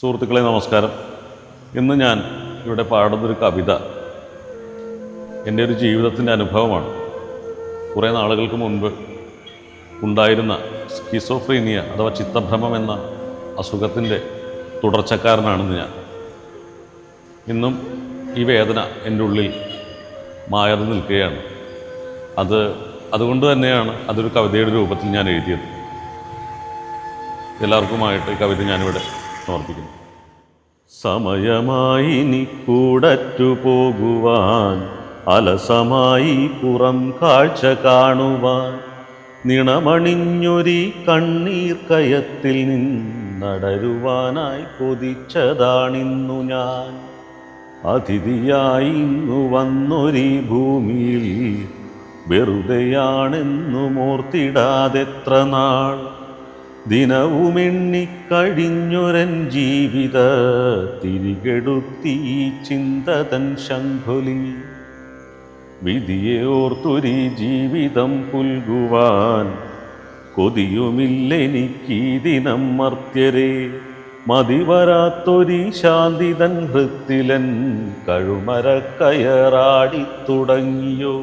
സുഹൃത്തുക്കളെ നമസ്കാരം. ഇന്ന് ഞാൻ ഇവിടെ പാടുന്നൊരു കവിത എന്റെ ഒരു ജീവിതത്തിന്റെ അനുഭവമാണ്. കുറേ നാളുകൾക്ക് മുൻപ് ഉണ്ടായിരുന്ന സ്കിസോഫ്രീനിയ അഥവാ ചിത്തഭ്രമം എന്ന അസുഖത്തിന്റെ തുടർച്ചക്കാരനാണെന്ന് ഞാൻ. ഇന്നും ഈ വേദന എന്റെ ഉള്ളിൽ മായാതെ നിൽക്കുകയാണ്. അത് അതുകൊണ്ട് തന്നെയാണ് അതൊരു കവിതയുടെ രൂപത്തിൽ ഞാൻ എഴുതിയത്. എല്ലാവർക്കുമായിട്ട് ഈ കവിത ഞാനിവിടെ സമർപ്പിക്കുന്നു. സമയമായി നീ കൂടറ്റു പോകുവാൻ അലസമായി പുറം കാഴ്ച കാണുവാൻ നിണമണിഞ്ഞൊരി കണ്ണീർ കയത്തിൽ നിന്നടരുവാനായി കൊതിച്ചതാണിന്നു ഞാൻ. അതിഥിയായി ഇന്നു വന്നൊരീ ഭൂമിയിൽ വെറുതെയാണെന്നു മോർത്തിടാതെത്ര നാൾ ദിനവുമെണ്ണിക്കഴിഞ്ഞൊരൻ ജീവിത തിരികെടുത്തി ചിന്തതൻ ശംഖുലി വിധിയെ ഓർത്തൊരി ജീവിതം പുൽകുവാൻ കൊതിയുമില്ലെനിക്കീ ദിനം മർത്യരെ. മതിവരാത്തൊരി ശാന്തിതൻ ഹൃത്തിലൻ കഴുമരക്കയറാടി തുടങ്ങിയോ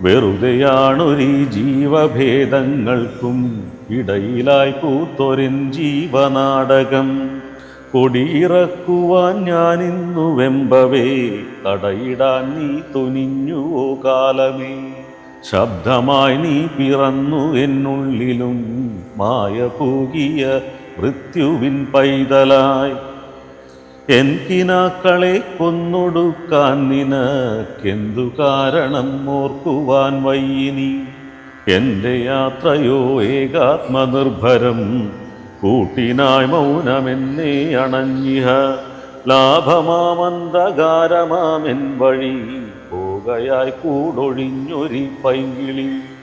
വെറുതെയാണൊരീ ജീവഭേദങ്ങൾക്കും ഇടയിലായി പൂത്തൊരിൻ ജീവനാടകം. കൊടിയിറക്കുവാൻ ഞാനിന്നു വെമ്പവേ തടയിടാൻ നീ തുനിഞ്ഞുവോ കാലമേ. ശബ്ദമായി നീ പിറന്നു എന്നുള്ളിലും മായ പൂകിയ മൃത്യുവിൻ പൈതലായി എൻ കിനാക്കളെ കൊന്നൊടുക്കാൻ നിനക്കെന്തു കാരണം ഓർക്കുവാൻ വയ്യിനി? എന്റെ യാത്രയോ ഏകാത്മനിർഭരം കൂട്ടിനായി മൗനമെന്നേ അണഞ്ഞിഹ. ലാഭമാമന്ധകാരമാമെൻ വഴി പോകയായി കൂടൊഴിഞ്ഞൊരി പൈങ്കിളി.